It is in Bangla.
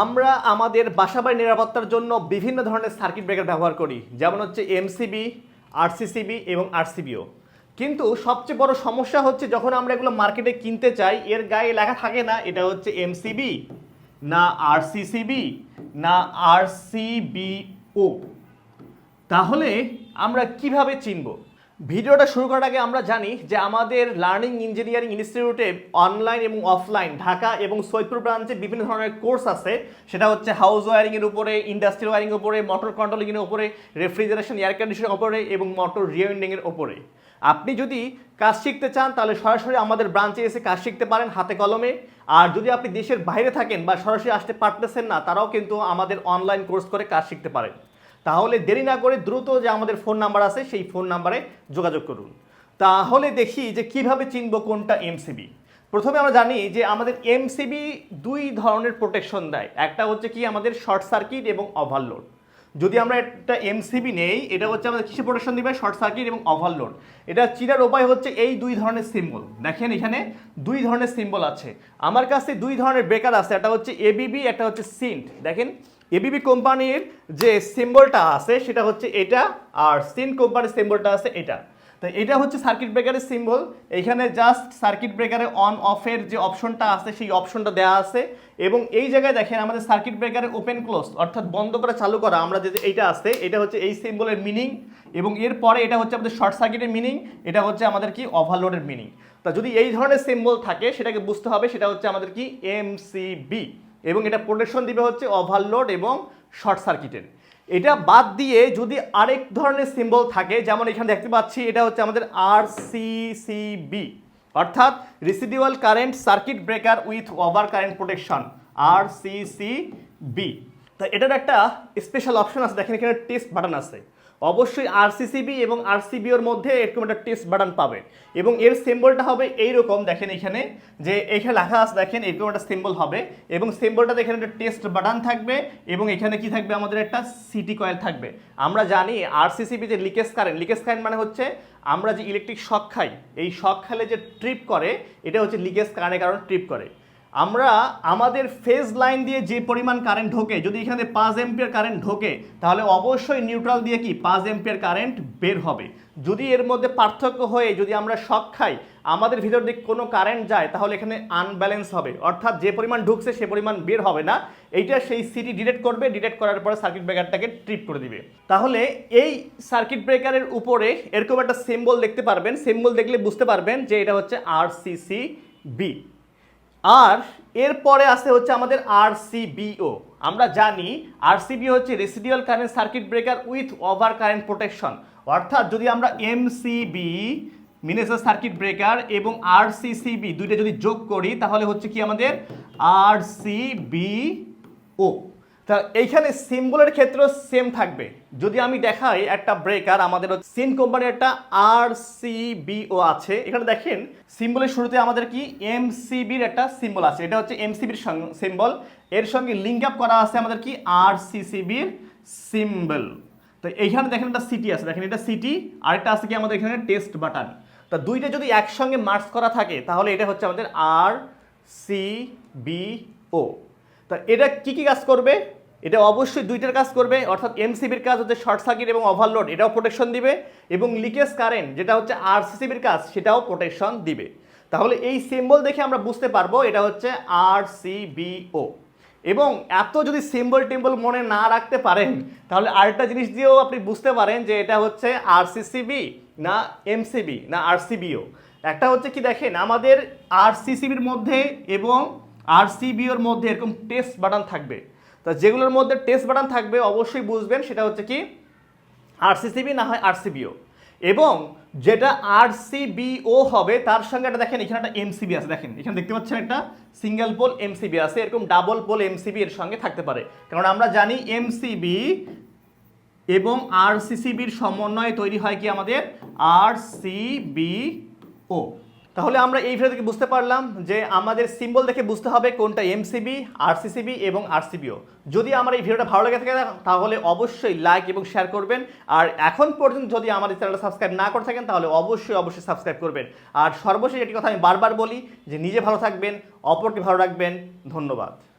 আমরা আমাদের বাসাবাড়ি নিরাপত্তার জন্য বিভিন্ন ধরনের সার্কিট ব্রেকার ব্যবহার করি, যেমন হচ্ছে এমসিবি আরসিসিবি এবং আরসিবিও কিন্তু সবচেয়ে বড় সমস্যা হচ্ছে যখন আমরা এগুলো মার্কেটে কিনতে চাই, এর গায়ে লেখা থাকে না, এটা হচ্ছে এমসিবি না আরসিসিবি না আরসিবিও তাহলে আমরা কীভাবে চিনব? ভিডিওটা শুরু করার আগে আমরা জানি যে আমাদের লার্নিং ইঞ্জিনিয়ারিং ইনস্টিটিউটে অনলাইন এবং অফলাইন, ঢাকা এবং সৈয়দপুর ব্রাঞ্চে বিভিন্ন ধরনের কোর্স আছে। সেটা হচ্ছে হাউস ওয়ারিংয়ের উপরে ইন্ডাস্ট্রিয়াল ওয়ারিংয়ের উপরে মোটর কন্ট্রোলিংয়ের উপরে রেফ্রিজারেশন এয়ার কন্ডিশনের উপরে এবং মোটর রিওয়েন্ডিংয়ের উপরে। আপনি যদি কাজ শিখতে চান, তাহলে সরাসরি আমাদের ব্রাঞ্চে এসে কাজ শিখতে পারেন হাতে কলমে। আর যদি আপনি দেশের বাইরে থাকেন বা সরাসরি আসতে পারতেছেন না, তারাও কিন্তু আমাদের অনলাইন কোর্স করে কাজ শিখতে পারেন। তাহলে দেরি না করে দ্রুত যে আমাদের ফোন নাম্বার আছে, সেই ফোন নাম্বারে যোগাযোগ করুন। তাহলে দেখি যে কীভাবে চিনব কোনটা এমসিবি প্রথমে আমরা জানি যে আমাদের এমসিবি দুই ধরনের প্রোটেকশন দেয়। একটা হচ্ছে কি আমাদের শর্ট সার্কিট এবং ওভারলোড যদি আমরা একটা এমসিবি নেই, এটা হচ্ছে আমাদের কিসে প্রোটেকশন দিবে? শর্ট সার্কিট এবং ওভারলোড এটা চিনার উপায় হচ্ছে এই দুই ধরনের সিম্বল দেখেন এখানে দুই ধরনের সিম্বল আছে। আমার কাছে দুই ধরনের ব্রেকার আছে। একটা হচ্ছে এবিবি একটা হচ্ছে সিন্ট দেখেন এবিবি কোম্পানির যে সিম্বলটা আছে, সেটা হচ্ছে এটা, আর সিন কোম্পানির সিম্বলটা আছে এটা। তো এটা হচ্ছে সার্কিট ব্রেকারের সিম্বল। এখানে জাস্ট সার্কিট ব্রেকারে অন, অফের যে অপশনটা আছে, সেই অপশনটা দেওয়া আছে। এবং এই জায়গায় দেখেন আমাদের সার্কিট ব্রেকারে ওপেন ক্লোজ, অর্থাৎ বন্ধ করা চালু করা। আমরা যে এইটা আছে, এটা হচ্ছে এই সিম্বলের মিনিং। এবং এরপরে এটা হচ্ছে আমাদের শর্ট সার্কিটের মিনিং, এটা হচ্ছে আমাদের কি ওভারলোডের মিনিং। তা যদি এই ধরনের সিম্বল থাকে, সেটাকে বুঝতে হবে, সেটা হচ্ছে আমাদের কি এমসিবি এবং এটা প্রোটেকশন দিবে হচ্ছে ওভারলোড এবং শর্ট সার্কিটের এটা বাদ দিয়ে যদি আরেক ধরনের সিম্বল থাকে, যেমন এখানে দেখতে পাচ্ছি এটা হচ্ছে আমাদের আর সিসিবি অর্থাৎ residual current circuit breaker with over current protection R CCB তো এটার একটা স্পেশাল অপশন আছে, দেখেন এখানে টেস্ট বাটন আছে। অবশ্যই আরসিসিবি এবং আরসিবিওর মধ্যে এরকম একটা টেস্ট বাটন পাবে। এবং এর সিম্বলটা হবে এইরকম, দেখেন এখানে, যে এখানে লেখা আছে, দেখেন, এরকম একটা সিম্বল হবে। এবং সিম্বলটাতে এখানে একটা টেস্ট বাটন থাকবে, এবং এখানে কি থাকবে? আমাদের একটা সিটি কয়েল থাকবে। আমরা জানি আরসিসিবি যে লিকেজ কারেন্ট লিকেজ কারেন্ট মানে হচ্ছে আমরা যে ইলেকট্রিক শক খাই, এই শক খেলে যে ট্রিপ করে, এটা হচ্ছে লিকেজ কারেন্টের কারণে ট্রিপ করে। আমরা আমাদের ফেজ লাইন দিয়ে যে পরিমাণ কারেন্ট ঢোকে, যদি এখানে পাঁচ এম্পিয়ার কারেন্ট ঢোকে, তাহলে অবশ্যই নিউট্রাল দিয়ে কি পাঁচ এম্পিয়ার কারেন্ট বের হবে। যদি এর মধ্যে পার্থক্য হয়ে যদি আমরা শক খাই, আমাদের ভিতর দিকে কোনো কারেন্ট যায়, তাহলে এখানে আনব্যালেন্স হবে। অর্থাৎ যে পরিমাণ ঢুকছে, সে পরিমাণ বের হবে না। এইটা সেই সিটি ডিটেক্ট করবে ডিটেক্ট করার পরে সার্কিট ব্রেকারটাকে ট্রিপ করে দিবে। তাহলে এই সার্কিট ব্রেকারের উপরে এরকম একটা সিম্বল দেখতে পারবেন। সিম্বল দেখলে বুঝতে পারবেন যে এটা হচ্ছে আর সিসি বি আর এরপরে আসে হচ্ছে আমাদের আরসিবিও আমরা জানি আরসিবি হচ্ছে residual current circuit breaker with over current protection অর্থাৎ যদি আমরা এমসিবি মিনেসার সার্কিট ব্রেকার এবং আরসিসিবি দুইটা যদি যোগ করি, তাহলে হচ্ছে কি আমাদের আরসিবিও তা এইখানে সিম্বলের ক্ষেত্রেও সেম থাকবে। যদি আমি দেখাই একটা ব্রেকার আমাদের সিন কোম্পানির একটা আর সিবিও আছে। এখানে দেখেন সিম্বলের শুরুতে আমাদের কি? এমসিবির একটা সিম্বল আছে। এটা হচ্ছে এমসিবির সিম্বল এর সঙ্গে লিঙ্ক আপ করা আছে আমাদের কি? আর সিসিবির সিম্বল তো এইখানে দেখেন একটা সিটি আছে। দেখেন এটা সিটি আরেকটা আছে কি আমাদের এখানে টেস্ট বাটন তা দুইটা যদি একসঙ্গে মার্চ করা থাকে, তাহলে এটা হচ্ছে আমাদের আর সি বি ও তা এটা কি কি কাজ করবে? এটা অবশ্যই দুইটার কাজ করবে, অর্থাৎ এমসিবির কাজ হচ্ছে শর্ট সার্কিট এবং ওভারলোড এটাও প্রোটেকশন দিবে, এবং লিকেজ কারেন্ট যেটা হচ্ছে আরসিসিবির কাজ, সেটাও প্রোটেকশন দিবে। তাহলে এই সিম্বল দেখে আমরা বুঝতে পারব, এটা হচ্ছে আর সিবিও এবং এত যদি সিম্বল টিম্বল মনে না রাখতে পারেন, তাহলে আরেকটা জিনিস দিয়েও আপনি বুঝতে পারেন যে এটা হচ্ছে আরসিসিবি না এমসিবি না আরসিবিও একটা হচ্ছে কি দেখেন, আমাদের আরসিসিবির মধ্যে এবং আরসিবিওর মধ্যে এরকম টেস্ট বাটন থাকবে তা যেগুলোর মধ্যে টেস্ট বাটন থাকবে অবশ্যই বুঝবেন সেটা হচ্ছে কি আরসিসিবি না হয় আরসিবিও এবং যেটা আরসিবিও হবে তার সঙ্গে একটা দেখেন এখানে একটা এমসিবি আছে দেখেন এখানে দেখতে পাচ্ছেন একটা সিঙ্গেল পোল এমসিবি আছে এরকম ডাবল পোল এমসিবি এর সঙ্গে থাকতে পারে কারণ আমরা জানি এমসিবি এবং আরসিসিবির সমন্বয়ে তৈরি হয় কি আমাদের আরসিবিও তাহলে আমরা এই ভিডিও থেকে বুঝতে পারলাম যে আমাদের সিম্বল দেখে বুঝতে হবে কোনটা এমসিবি আরসিসিবি এবং আরসিবিও যদি আমার এই ভিডিওটা ভালো লেগে থাকে তাহলে অবশ্যই লাইক এবং শেয়ার করবেন। আর এখন পর্যন্ত যদি আমাদের চ্যানেলটা সাবস্ক্রাইব না করে থাকেন, তাহলে অবশ্যই অবশ্যই সাবস্ক্রাইব করবেন। আর সর্বশেষ একটি কথা আমি বারবার বলি যে নিজে ভালো থাকবেন, অপরকে ভালো রাখবেন। ধন্যবাদ।